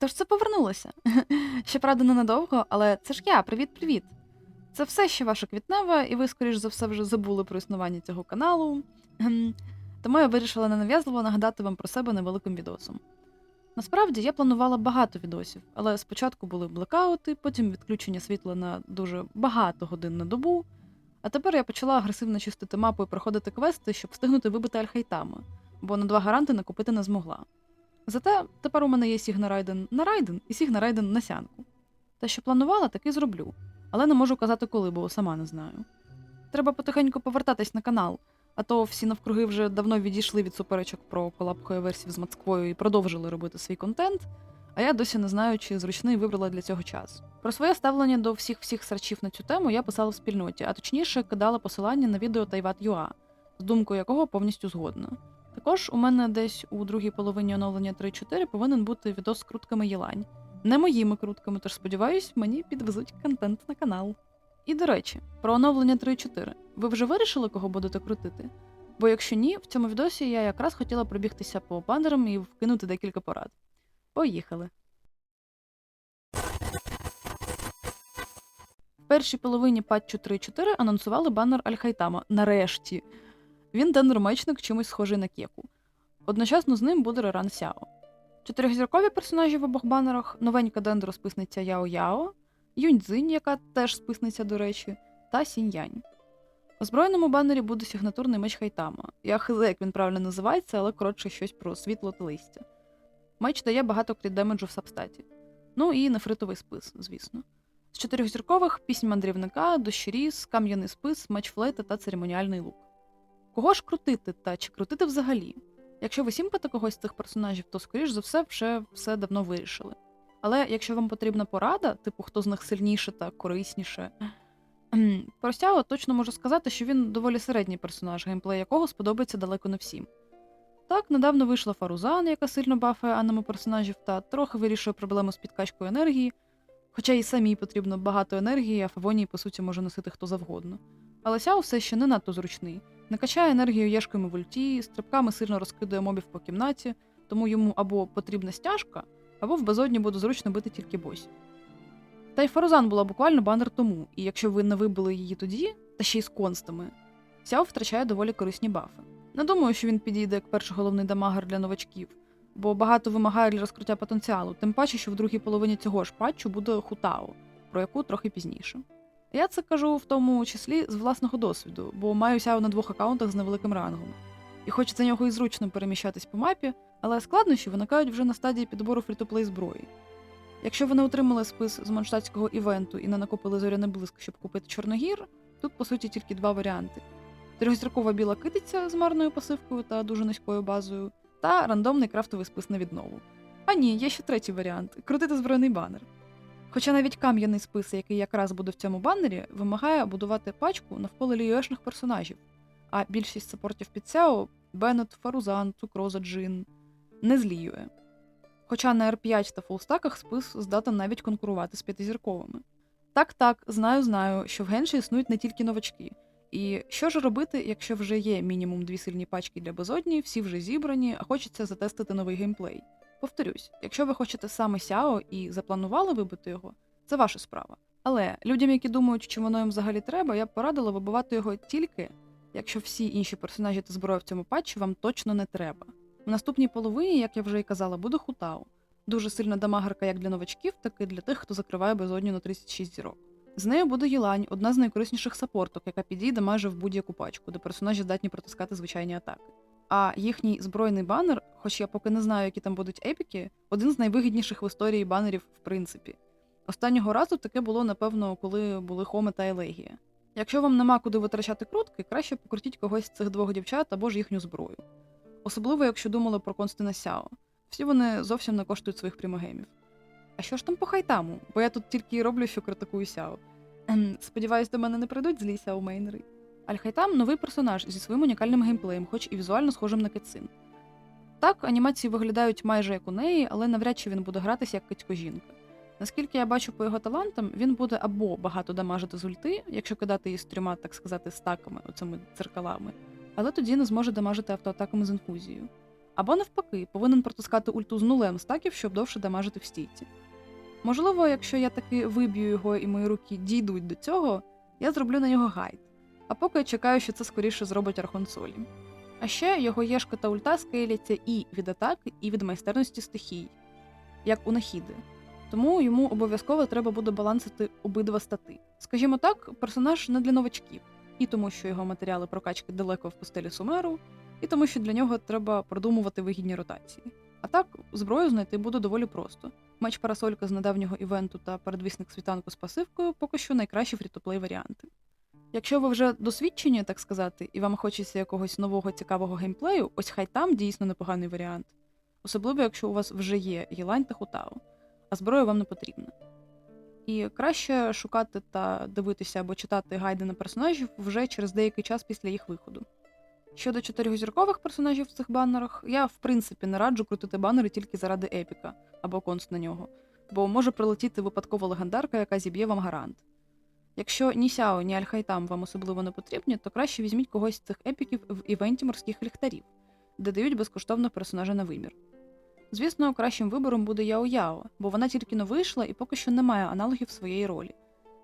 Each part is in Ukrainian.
хто ж це повернулося? Щоправда, ненадовго, але це ж я, привіт-привіт. Це все ще ваша квітнева, і ви, скоріш за все, вже забули про існування цього каналу. Тому я вирішила ненав'язливо нагадати вам про себе невеликим відосом. Насправді я планувала багато відосів, але спочатку були блекаути, потім відключення світла на дуже багато годин на добу. А тепер я почала агресивно чистити мапу і проходити квести, щоб встигнути вибити альхайтами, бо на два гаранти накопити не змогла. Зате тепер у мене є Сігна Райден на Райден і Сігна Райден на сянку. Та що планувала, так і зроблю, але не можу казати коли, бо сама не знаю. Треба потихеньку повертатись на канал, а то всі навкруги вже давно відійшли від суперечок про колаб версів з Мацквою і продовжили робити свій контент. А я досі не знаю, чи зручний вибрала для цього час. Про своє ставлення до всіх всіх сарчів на цю тему я писала в спільноті, а точніше кидала посилання на відео Тайват.ua, з думкою якого повністю згодна. Також у мене десь у другій половині оновлення 3.4 повинен бути відос з крутками Єлань. Не моїми крутками, тож сподіваюсь, мені підвезуть контент на канал. І до речі, про оновлення 3.4. Ви вже вирішили, кого будете крутити? Бо якщо ні, в цьому відосі я якраз хотіла пробігтися по банерам і вкинути декілька порад. Поїхали. В першій половині патчу 3.4 анонсували банер Альхайтама. Нарешті. Він денормечник чимось схожий на кеку. Одночасно з ним буде Реран Сяо. Чотирьохзіркові персонажі в обох банерах, новенька дендро-списниця Яо Яо, Юньцзинь, яка теж списниця, до речі, та Сінь-Янь. У збройному банері буде сигнатурний меч Хайтама. Я хз, як він правильно називається, але коротше щось про світло та листя. Меч дає багато кріт демеджу в сабстаті. Ну і нефритовий спис, звісно. З чотирьохзіркових пісень мандрівника, дощиріз, кам'яний спис, меч флейта та церемоніальний лук. Кого ж крутити та чи крутити взагалі? Якщо ви сімпите когось з цих персонажів, то, скоріш за все, вже все давно вирішили. Але якщо вам потрібна порада, типу хто з них сильніше та корисніше, кхм, точно можу сказати, що він доволі середній персонаж, геймплей якого сподобається далеко не всім. Так, недавно вийшла Фарузан, яка сильно бафає анемо персонажів та трохи вирішує проблему з підкачкою енергії, хоча і самій потрібно багато енергії, а Фавонії, по суті, може носити хто завгодно. Але Сяо все ще не надто зручний. Не качає енергію єшками в ульті, стрибками сильно розкидує мобів по кімнаті, тому йому або потрібна стяжка, або в безодні буде зручно бити тільки босі. Та й Фарузан була буквально банер тому, і якщо ви не вибили її тоді, та ще й з констами, Сяо втрачає доволі корисні бафи. Не думаю, що він підійде як перший головний дамагер для новачків, бо багато вимагає для розкриття потенціалу, тим паче, що в другій половині цього ж патчу буде Хутао, про яку трохи пізніше. Я це кажу в тому числі з власного досвіду, бо маю сяо на двох аккаунтах з невеликим рангом. І хоч за нього і зручно переміщатись по мапі, але складнощі виникають вже на стадії підбору фрі-то-плей зброї. Якщо ви не отримали спис з монштатського івенту і не накопили зоряний блиск, щоб купити Чорногір, тут по суті тільки два варіанти: трьохзіркова біла китиця з марною пасивкою та дуже низькою базою, та рандомний крафтовий спис на віднову. А ні, є ще третій варіант крутити збройний банер. Хоча навіть кам'яний спис, який якраз буде в цьому баннері, вимагає будувати пачку навколо ліюешних персонажів, а більшість саппортів під Сяо Беннет, Фарузан, Цукроза, Джин не зліює. Хоча на R5 та фулстаках спис здатен навіть конкурувати з п'ятизірковими. Так, так, знаю, знаю, що в генші існують не тільки новачки. І що ж робити, якщо вже є мінімум дві сильні пачки для безодні, всі вже зібрані, а хочеться затестити новий геймплей. Повторюсь, якщо ви хочете саме Сяо і запланували вибити його, це ваша справа. Але людям, які думають, чи воно їм взагалі треба, я б порадила вибивати його тільки, якщо всі інші персонажі та зброя в цьому патчі вам точно не треба. В наступній половині, як я вже і казала, буде Хутао. Дуже сильна дамагерка як для новачків, так і для тих, хто закриває безодню на 36 зірок. З нею буде Єлань, одна з найкорисніших саппорток, яка підійде майже в будь-яку пачку, де персонажі здатні протискати звичайні атаки. А їхній збройний банер, хоч я поки не знаю, які там будуть епіки, один з найвигідніших в історії банерів, в принципі. Останнього разу таке було, напевно, коли були Хоме та Елегія. Якщо вам нема куди витрачати крутки, краще покрутіть когось з цих двох дівчат або ж їхню зброю. Особливо, якщо думали про Констина Сяо. Всі вони зовсім не коштують своїх прямогемів. А що ж там по хайтаму? Бо я тут тільки і роблю, що критикую Сяо. Ем, Сподіваюсь, до мене не прийдуть злі Сяо мейнери. Альхайтам новий персонаж зі своїм унікальним геймплеєм, хоч і візуально схожим на Кетсин. Так, анімації виглядають майже як у неї, але навряд чи він буде гратися як кицько жінка. Наскільки я бачу по його талантам, він буде або багато дамажити з ульти, якщо кидати її з трьома, так сказати, стаками, оцими дзеркалами, але тоді не зможе дамажити автоатаками з інфузією. Або навпаки, повинен протискати ульту з нулем стаків, щоб довше дамажити в стійці. Можливо, якщо я таки виб'ю його і мої руки дійдуть до цього, я зроблю на нього гайд. А поки чекаю, що це скоріше зробить Архон Солі. А ще його єшка та ульта скейляться і від атаки, і від майстерності стихій, як у Нахіди. Тому йому обов'язково треба буде балансити обидва стати. Скажімо так, персонаж не для новачків, і тому, що його матеріали прокачки далеко в пустелі Сумеру, і тому, що для нього треба продумувати вигідні ротації. А так, зброю знайти буде доволі просто. Меч парасолька з недавнього івенту та передвісник світанку з пасивкою поки що найкращі фрітоплей варіанти. Якщо ви вже досвідчені, так сказати, і вам хочеться якогось нового цікавого геймплею, ось хай там дійсно непоганий варіант. Особливо, якщо у вас вже є Єлань та Хутао, а зброя вам не потрібна. І краще шукати та дивитися або читати гайди на персонажів вже через деякий час після їх виходу. Щодо чотирьохзіркових персонажів в цих баннерах, я в принципі не раджу крутити банери тільки заради епіка або конст на нього, бо може прилетіти випадково легендарка, яка зіб'є вам гарант. Якщо ні Сяо, ні Альхайтам вам особливо не потрібні, то краще візьміть когось з цих епіків в івенті морських ліхтарів, де дають безкоштовно персонажа на вимір. Звісно, кращим вибором буде Яо Яо, бо вона тільки но вийшла і поки що не має аналогів своєї ролі.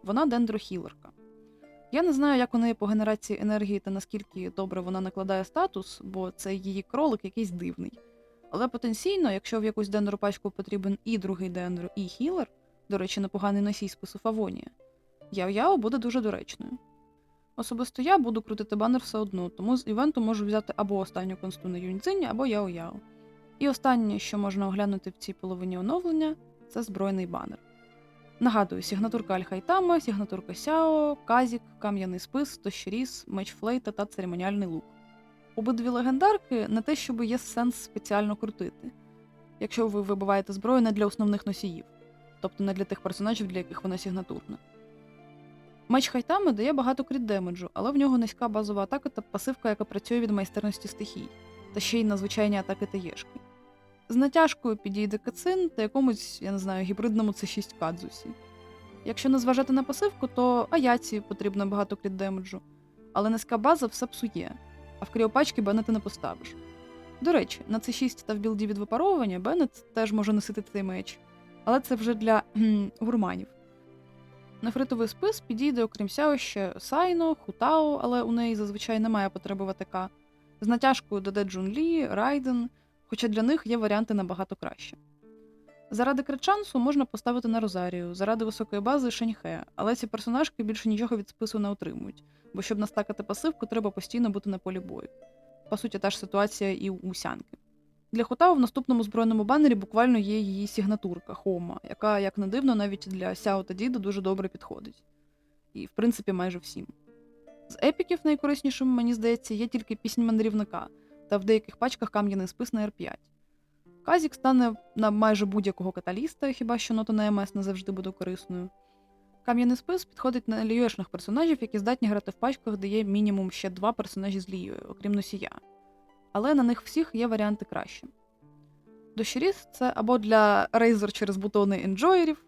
Вона дендрохілерка. Я не знаю, як у неї по генерації енергії та наскільки добре вона накладає статус, бо це її кролик якийсь дивний. Але потенційно, якщо в якусь дендру пачку потрібен і другий дендро, і хілер, до речі, непоганий носій спису Фавонія, Яо-Яо буде дуже доречною. Особисто я буду крутити банер все одно, тому з івенту можу взяти або останню консту на Юньцзині, або Яо-Яо. І останнє, що можна оглянути в цій половині оновлення, це збройний банер. Нагадую, сігнатурка Альхайтама, сігнатурка Сяо, Казік, Кам'яний спис, Тощеріс, Меч Флейта та церемоніальний лук. Обидві легендарки не те, щоб є сенс спеціально крутити, якщо ви вибиваєте зброю не для основних носіїв, тобто не для тих персонажів, для яких вона сігнатурна. Меч Хайтами дає багато кріт демеджу, але в нього низька базова атака та пасивка, яка працює від майстерності стихій, та ще й на звичайні атаки та єшки. З натяжкою підійде кацин та якомусь, я не знаю, гібридному c 6 кадзусі. Якщо не зважати на пасивку, то Аяці потрібно багато кріт демеджу, але низька база все псує, а в кріопачки Беннета не поставиш. До речі, на c 6 та в білді від випаровування Беннет теж може носити цей меч, але це вже для гурманів. Нефритовий спис підійде, окрім сяо, ще Сайно, Хутао, але у неї зазвичай немає потреби в АТК. З натяжкою доде Джунлі, Райден, хоча для них є варіанти набагато краще. Заради кричансу можна поставити на Розарію, заради високої бази Шеньхе, але ці персонажки більше нічого від спису не отримують, бо щоб настакати пасивку, треба постійно бути на полі бою. По суті, та ж ситуація і у Сянки. Для Хотао в наступному збройному банері буквально є її сігнатурка Хома, яка, як не дивно, навіть для Сяо та Діда дуже добре підходить. І, в принципі, майже всім. З епіків найкориснішим, мені здається, є тільки пісень мандрівника та в деяких пачках кам'яний спис на R5. Казік стане на майже будь-якого каталіста, хіба що нота на МС не завжди буде корисною. Кам'яний спис підходить на ліюешних персонажів, які здатні грати в пачках, де є мінімум ще два персонажі з лією, окрім носія. Але на них всіх є варіанти краще. Дощеріс це або для рейзер через бутони енджоєрів,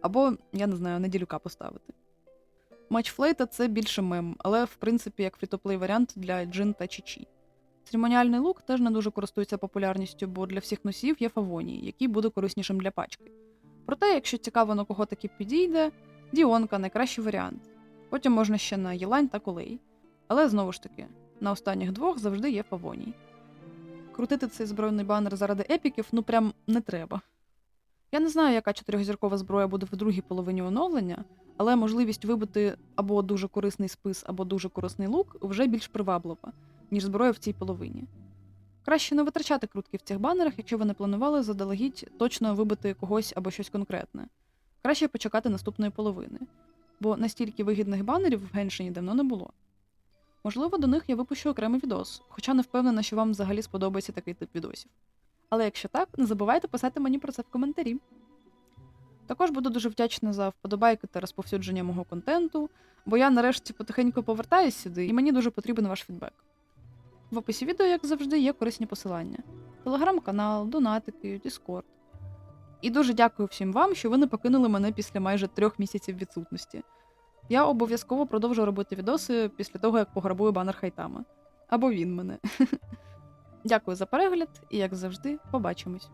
або, я не знаю, неділюка поставити. Матч флейта це більше мем, але в принципі як фрітоплей варіант для джин та чічі. Церемоніальний лук теж не дуже користується популярністю, бо для всіх носіїв є фавонії, який буде кориснішим для пачки. Проте, якщо цікаво на кого таки підійде, Діонка найкращий варіант. Потім можна ще на Єлань та Колей. Але знову ж таки, на останніх двох завжди є фавоній. Крутити цей збройний банер заради епіків ну прям не треба. Я не знаю, яка чотирьохзіркова зброя буде в другій половині оновлення, але можливість вибити або дуже корисний спис, або дуже корисний лук вже більш приваблива, ніж зброя в цій половині. Краще не витрачати крутки в цих банерах, якщо ви не планували заздалегідь точно вибити когось або щось конкретне. Краще почекати наступної половини, бо настільки вигідних банерів в Геншині давно не було. Можливо, до них я випущу окремий відос, хоча не впевнена, що вам взагалі сподобається такий тип відосів. Але якщо так, не забувайте писати мені про це в коментарі. Також буду дуже вдячна за вподобайки та розповсюдження мого контенту, бо я нарешті потихеньку повертаюсь сюди, і мені дуже потрібен ваш фідбек. В описі відео, як завжди, є корисні посилання: телеграм-канал, донатики, Діскорд. І дуже дякую всім вам, що ви не покинули мене після майже трьох місяців відсутності. Я обов'язково продовжу робити відоси після того, як пограбую банер Хайтама. Або він мене. Дякую за перегляд і, як завжди, побачимось.